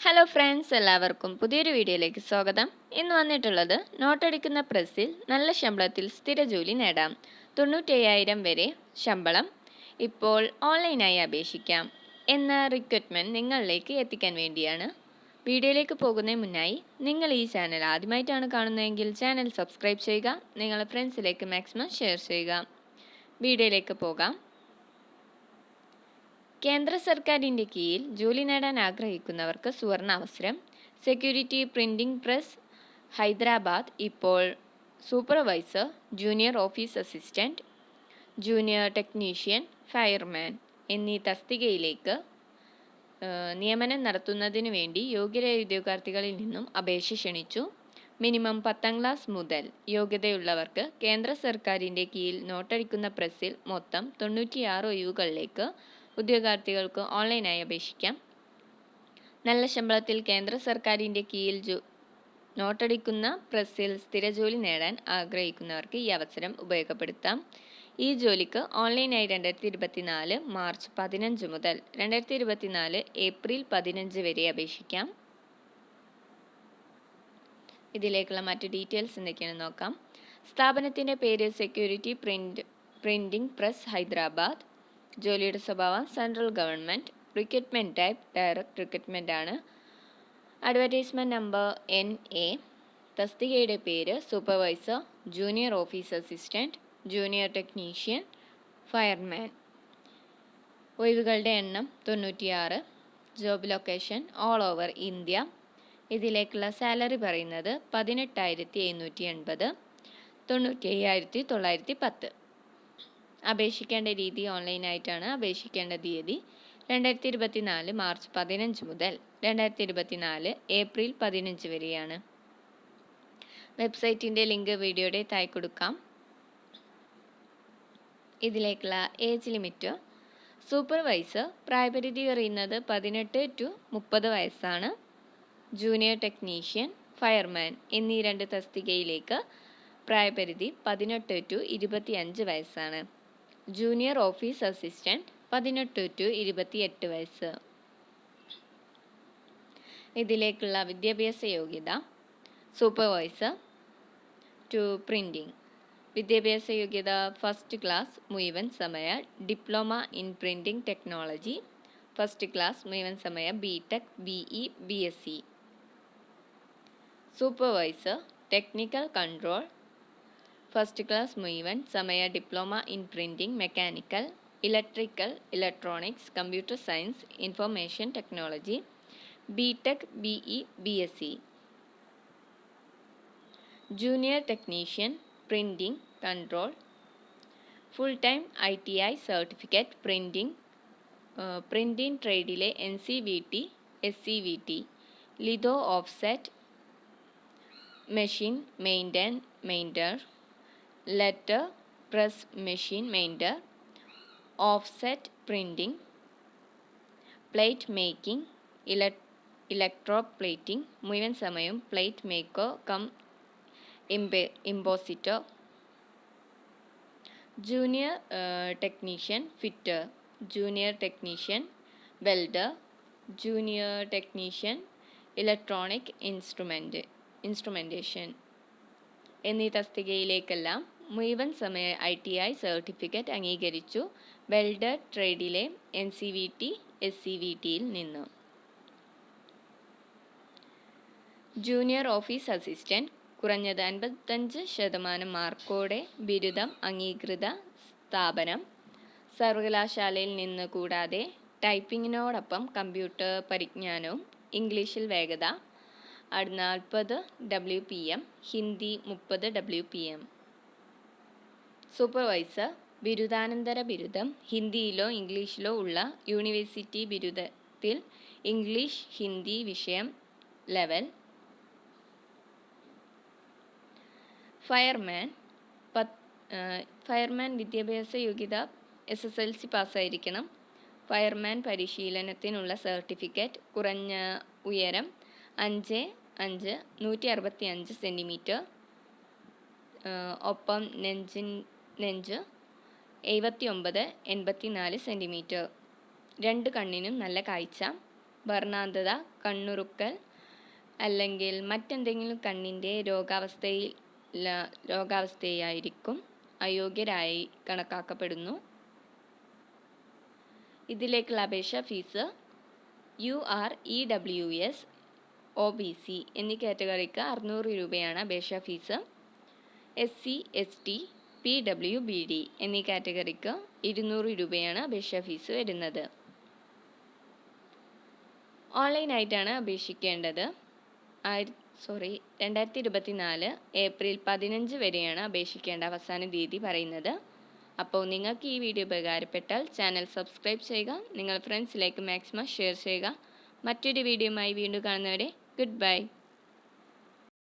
Hello friends എല്ലാവർക്കും പുതിയൊരു വീഡിയോയിലേക്ക് സ്വാഗതം. ഇന്ന് വന്നിട്ടുള്ളത് നോട്ടടിക്കുന്ന പ്രസിൽ നല്ല ശമ്പളത്തിൽ സ്ഥിര ജോലി നേടാം. തൊണ്ണൂറ്റയ്യായിരം വരെ ശമ്പളം ഇപ്പോൾ ഓൺലൈനായി അപേക്ഷിക്കാം എന്ന റിക്രൂട്ട്മെന്റ് നിങ്ങളിലേക്ക് എത്തിക്കാൻ വേണ്ടിയാണ്. വീഡിയോയിലേക്ക് പോകുന്നതിന് മുന്നായി നിങ്ങൾ ഈ ചാനൽ ആദ്യമായിട്ടാണ് കാണുന്നതെങ്കിൽ ചാനൽ സബ്സ്ക്രൈബ് ചെയ്യുക നിങ്ങളുടെ ഫ്രണ്ട്സിലേക്ക് മാക്സിമം ഷെയർ ചെയ്യുക. വീഡിയോയിലേക്ക് പോകാം. കേന്ദ്ര സർക്കാരിന്റെ കീഴിൽ ജോലി നേടാൻ ആഗ്രഹിക്കുന്നവർക്ക് സുവർണ അവസരം സെക്യൂരിറ്റി പ്രിന്റിംഗ് പ്രസ് ഹൈദരാബാദ് ഇപ്പോൾ supervisor junior office assistant junior technician fireman എന്നീ തസ്തികയിലേക്ക് നിയമനം നടത്തുന്നതിന് വേണ്ടി യോഗ്യരായ ഉദ്യോഗാർത്ഥികളിൽ നിന്നും അപേക്ഷ ക്ഷണിച്ചു. മിനിമം പത്താം ക്ലാസ് മുതൽ യോഗ്യതയുള്ളവർക്ക് കേന്ദ്ര സർക്കാരിന്റെ കീഴിൽ നോട്ടടിക്കുന്ന പ്രസ്സിൽ മൊത്തം തൊണ്ണൂറ്റിയാറ് ഒഴിവുകളിലേക്ക് ഉദ്യോഗാർത്ഥികൾക്ക് ഓൺലൈനായി അപേക്ഷിക്കാം. നല്ല ശമ്പളത്തിൽ കേന്ദ്ര സർക്കാരിന്റെ കീഴിൽ ജോ നോട്ടടിക്കുന്ന പ്രസ്സിൽ സ്ഥിരജോലി നേടാൻ ആഗ്രഹിക്കുന്നവർക്ക് ഈ അവസരം ഉപയോഗപ്പെടുത്താം. ഈ ജോലിക്ക് ഓൺലൈനായി രണ്ടായിരത്തി ഇരുപത്തിനാല് മാർച്ച് പതിനഞ്ച് മുതൽ രണ്ടായിരത്തി ഇരുപത്തിനാല് ഏപ്രിൽ പതിനഞ്ച് വരെ അപേക്ഷിക്കാം. ഇതിലേക്കുള്ള മറ്റ് ഡീറ്റെയിൽസ് എന്തൊക്കെയാണെന്ന് നോക്കാം. സ്ഥാപനത്തിന്റെ പേര് security print printing press Hyderabad. ജോലിയുടെ സ്വഭാവം central government recruitment type direct recruitment ആണ്. അഡ്വർടൈസ്മെന്റ് നമ്പർ എൻ എ തസ്തികയുടെ പേര് supervisor junior office assistant junior technician fireman. ഒഴിവുകളുടെ എണ്ണം തൊണ്ണൂറ്റിയാറ്. Job location all over India. ഇതിലേക്കുള്ള സാലറി പറയുന്നത് പതിനെട്ടായിരത്തി എഴുന്നൂറ്റി എൺപത് തൊണ്ണൂറ്റി അയ്യായിരത്തി തൊള്ളായിരത്തി പത്ത്. അപേക്ഷിക്കേണ്ട രീതി ഓൺലൈനായിട്ടാണ് അപേക്ഷിക്കേണ്ട തീയതി. രണ്ടായിരത്തി ഇരുപത്തിനാല് മാർച്ച് പതിനഞ്ച് മുതൽ രണ്ടായിരത്തി ഇരുപത്തിനാല് ഏപ്രിൽ പതിനഞ്ച് വരെയാണ്. വെബ്സൈറ്റിന്റെ ലിങ്ക് വീഡിയോയുടെ തായി കൊടുക്കാം. ഇതിലേക്കുള്ള ഏജ് ലിമിറ്റ്. സൂപ്പർവൈസർ പ്രായപരിധി അറിയുന്നത് പതിനെട്ട് ടു മുപ്പത് വയസ്സാണ്. ജൂനിയർ ടെക്നീഷ്യൻ ഫയർമാൻ എന്നീ രണ്ട് തസ്തികയിലേക്ക് പ്രായപരിധി പതിനെട്ട് ടു ഇരുപത്തിയഞ്ച് വയസ്സാണ്. ജൂനിയർ ഓഫീസ് അസിസ്റ്റന്റ് പതിനെട്ട് ടു ഇരുപത്തിയെട്ട് വയസ്സ്. ഇതിലേക്കുള്ള വിദ്യാഭ്യാസ യോഗ്യത സൂപ്പർവൈസർ ടു പ്രിന്റിംഗ് വിദ്യാഭ്യാസ യോഗ്യത ഫസ്റ്റ് ക്ലാസ് മുഴുവൻ സമയ diploma in printing technology first class മുഴുവൻ സമയ B tech B E B S C supervisor technical control first class മുഴുവൻ സമയ diploma in printing mechanical electrical electronics computer science information technology B tech B E B S C junior technician printing control full time I T I certificate printing printing ട്രേഡിലെ N C V T S C V T litho offset machine maintain minder letter press machine minder offset printing plate making ഇല electro plating മുഴുവൻ സമയവും plate maker cum ഇംബെ impositor junior technician fitter junior technician welder junior technician electronic instrument instrumentation എന്നീ തസ്തികയിലേക്കെല്ലാം മുഴുവൻ സമയ I T I certificate അംഗീകരിച്ചു. Welder ട്രേഡിലെ N C V T S C V ടിയിൽ നിന്ന്. ജൂനിയർ ഓഫീസ് അസിസ്റ്റന്റ് കുറഞ്ഞത് അൻപത്തഞ്ച് ശതമാനം മാർക്കോടെ ബിരുദം അംഗീകൃത സ്ഥാപനം. സർവകലാശാലയിൽ നിന്ന് കൂടാതെ ടൈപ്പിങ്ങിനോടൊപ്പം കമ്പ്യൂട്ടർ പരിജ്ഞാനവും ഇംഗ്ലീഷിൽ വേഗത നാൽപ്പത് ഡബ്ല്യു പി എം ഹിന്ദി മുപ്പത് ഡബ്ല്യു പി എം സൂപ്പർവൈസർ ബിരുദാനന്തര ബിരുദം ഹിന്ദിയിലോ ഇംഗ്ലീഷിലോ ഉള്ള യൂണിവേഴ്സിറ്റി ബിരുദത്തിൽ ഇംഗ്ലീഷ് ഹിന്ദി വിഷയം ലെവൽ. ഫയർമാൻ പത്ത് ഫയർമാൻ വിദ്യാഭ്യാസ യോഗ്യത എസ് എസ് എൽ സി പാസ്സായിരിക്കണം. ഫയർമാൻ പരിശീലനത്തിനുള്ള സർട്ടിഫിക്കറ്റ് കുറഞ്ഞ ഉയരം അഞ്ച് അഞ്ച് നൂറ്റി അറുപത്തി അഞ്ച് സെന്റിമീറ്റർ ഒപ്പം നെഞ്ചിൻ നെഞ്ച് എഴുപത്തി ഒമ്പത് എൺപത്തി നാല് സെന്റിമീറ്റർ രണ്ട് കണ്ണിനും നല്ല കാഴ്ച. വർണാന്തത കണ്ണുറുക്കൽ അല്ലെങ്കിൽ മറ്റെന്തെങ്കിലും കണ്ണിന്റെ രോഗാവസ്ഥയിൽ രോഗാവസ്ഥയായിരിക്കും അയോഗ്യരായി കണക്കാക്കപ്പെടുന്നു. ഇതിലേക്കുള്ള അപേക്ഷ fees U R E W S O B C എന്നീ കാറ്റഗറിക്ക് അറുന്നൂറ് രൂപയാണ് അപേക്ഷ fees. S C S T P W B D എന്നീ കാറ്റഗറിക്ക് ഇരുന്നൂറ് രൂപയാണ് അപേക്ഷാ ഫീസ് വരുന്നത്. ഓൺലൈനായിട്ടാണ് അപേക്ഷിക്കേണ്ടത്. ആയിരത്തി സോറി രണ്ടായിരത്തി ഇരുപത്തി നാല് ഏപ്രിൽ പതിനഞ്ച് വരെയാണ് അപേക്ഷിക്കേണ്ട അവസാന തീയതി പറയുന്നത്. അപ്പോൾ നിങ്ങൾക്ക് ഈ വീഡിയോ ഉപകാരപ്പെട്ടാൽ ചാനൽ സബ്സ്ക്രൈബ് ചെയ്യുക നിങ്ങൾ ഫ്രണ്ട്സിലേക്ക് മാക്സിമം ഷെയർ ചെയ്യുക. മറ്റൊരു വീഡിയോയുമായി വീണ്ടും കാണുന്നവരെ ഗുഡ് ബൈ.